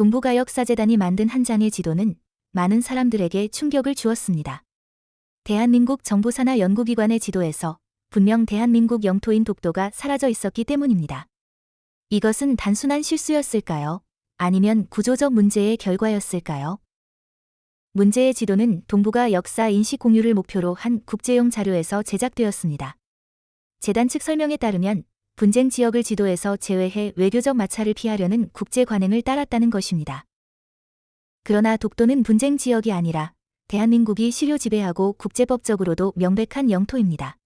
동부가역사재단이 만든 한 장의 지도는 많은 사람들에게 충격을 주었습니다. 대한민국 정부 산하 연구기관의 지도에서 분명 대한민국 영토인 독도가 사라져 있었기 때문입니다. 이것은 단순한 실수였을까요? 아니면 구조적 문제의 결과였을까요? 문제의 지도는 동북아 역사 인식 공유를 목표로 한 국제용 자료에서 제작되었습니다. 재단 측 설명에 따르면 분쟁 지역을 지도에서 제외해 외교적 마찰을 피하려는 국제 관행을 따랐다는 것입니다. 그러나 독도는 분쟁 지역이 아니라 대한민국이 실효 지배하고 국제법적으로도 명백한 영토입니다.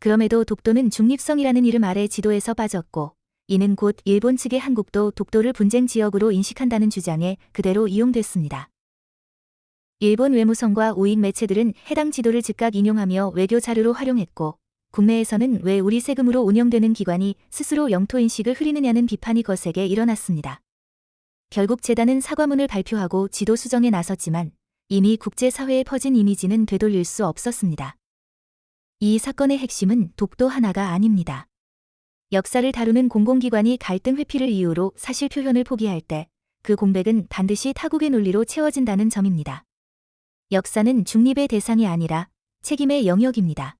그럼에도 독도는 중립성이라는 이름 아래 지도에서 빠졌고 이는 곧 일본 측의 한국도 독도를 분쟁 지역으로 인식한다는 주장에 그대로 이용됐습니다. 일본 외무성과 우익 매체들은 해당 지도를 즉각 인용하며 외교 자료로 활용했고 국내에서는 왜 우리 세금으로 운영되는 기관이 스스로 영토 인식을 흐리느냐는 비판이 거세게 일어났습니다. 결국 재단은 사과문을 발표하고 지도 수정에 나섰지만 이미 국제사회에 퍼진 이미지는 되돌릴 수 없었습니다. 이 사건의 핵심은 독도 하나가 아닙니다. 역사를 다루는 공공기관이 갈등 회피를 이유로 사실 표현을 포기할 때 그 공백은 반드시 타국의 논리로 채워진다는 점입니다. 역사는 중립의 대상이 아니라 책임의 영역입니다.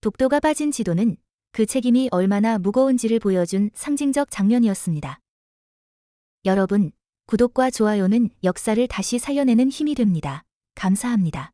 독도가 빠진 지도는 그 책임이 얼마나 무거운지를 보여준 상징적 장면이었습니다. 여러분, 구독과 좋아요는 역사를 다시 살려내는 힘이 됩니다. 감사합니다.